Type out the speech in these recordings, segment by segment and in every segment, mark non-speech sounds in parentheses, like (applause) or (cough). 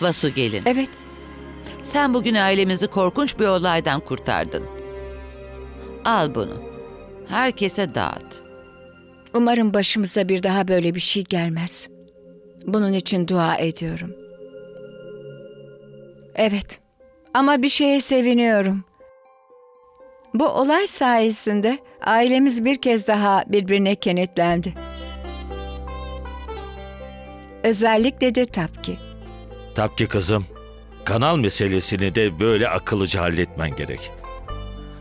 Vasu gelin. Evet. Sen bugün ailemizi korkunç bir olaydan kurtardın. Al bunu. Herkese dağıt. Umarım başımıza bir daha böyle bir şey gelmez. Bunun için dua ediyorum. Evet. Ama bir şeye seviniyorum. Bu olay sayesinde ailemiz bir kez daha birbirine kenetlendi. Özellikle de Tapki. Tabii ki kızım. Kanal meselesini de böyle akıllıca halletmen gerek.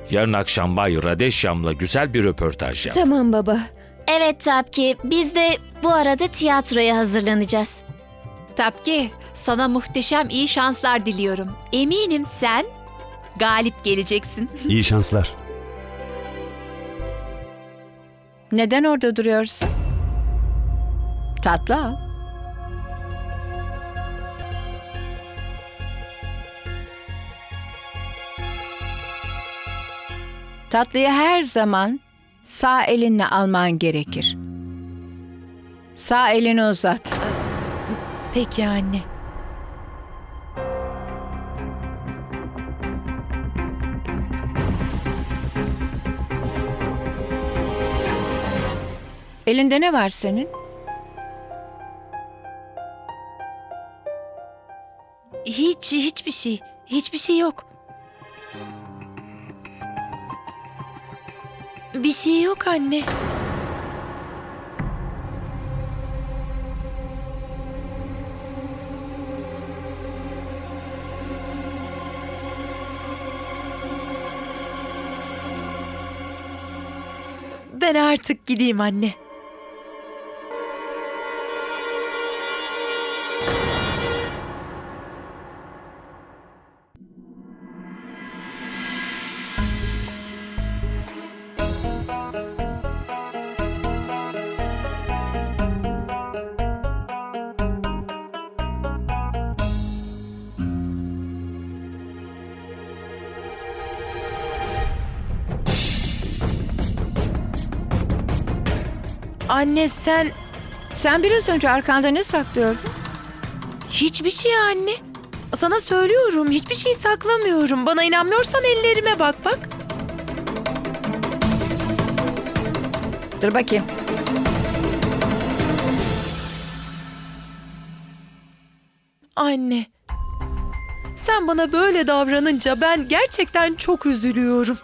Yarın akşam Bay Radeşyam'la güzel bir röportaj yap. Tamam baba. Evet Tapki, biz de bu arada tiyatroya hazırlanacağız. Tapki, sana muhteşem iyi şanslar diliyorum. Eminim sen galip geleceksin. (laughs) İyi şanslar. Neden orada duruyorsun? Tatlı al. Tatlıyı her zaman sağ elinle alman gerekir. Sağ elini uzat. Peki anne. Elinde ne var senin? Hiç, hiçbir şey. Hiçbir şey yok. Bir şey yok anne. Ben artık gideyim anne. Anne sen Sen biraz önce arkanda ne saklıyordun? hiçbir şey anne. Sana söylüyorum hiçbir şey saklamıyorum. Bana inanmıyorsan ellerime bak bak. Dur bakayım. Anne. Sen bana böyle davranınca ben gerçekten çok üzülüyorum.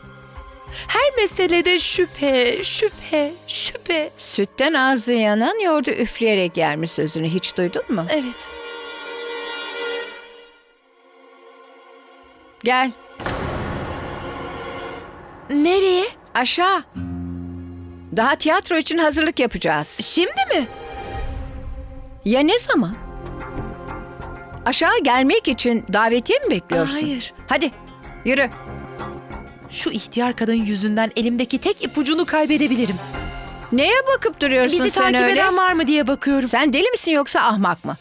Her meselede şüphe, şüphe, şüphe. Sütten ağzı yanan yoğurdu üfleyerek gelmiş sözünü hiç duydun mu? Evet. Gel Nereye? aşağı. Daha tiyatro için hazırlık yapacağız. Şimdi mi? Ya ne zaman? Aşağı gelmek için davetiye mi bekliyorsun? Hayır. Hadi yürü. Şu ihtiyar kadın yüzünden elimdeki tek ipucunu kaybedebilirim. Neye bakıp duruyorsun Bizi sen takip öyle? eden var mı diye bakıyorum. Sen deli misin yoksa ahmak mı?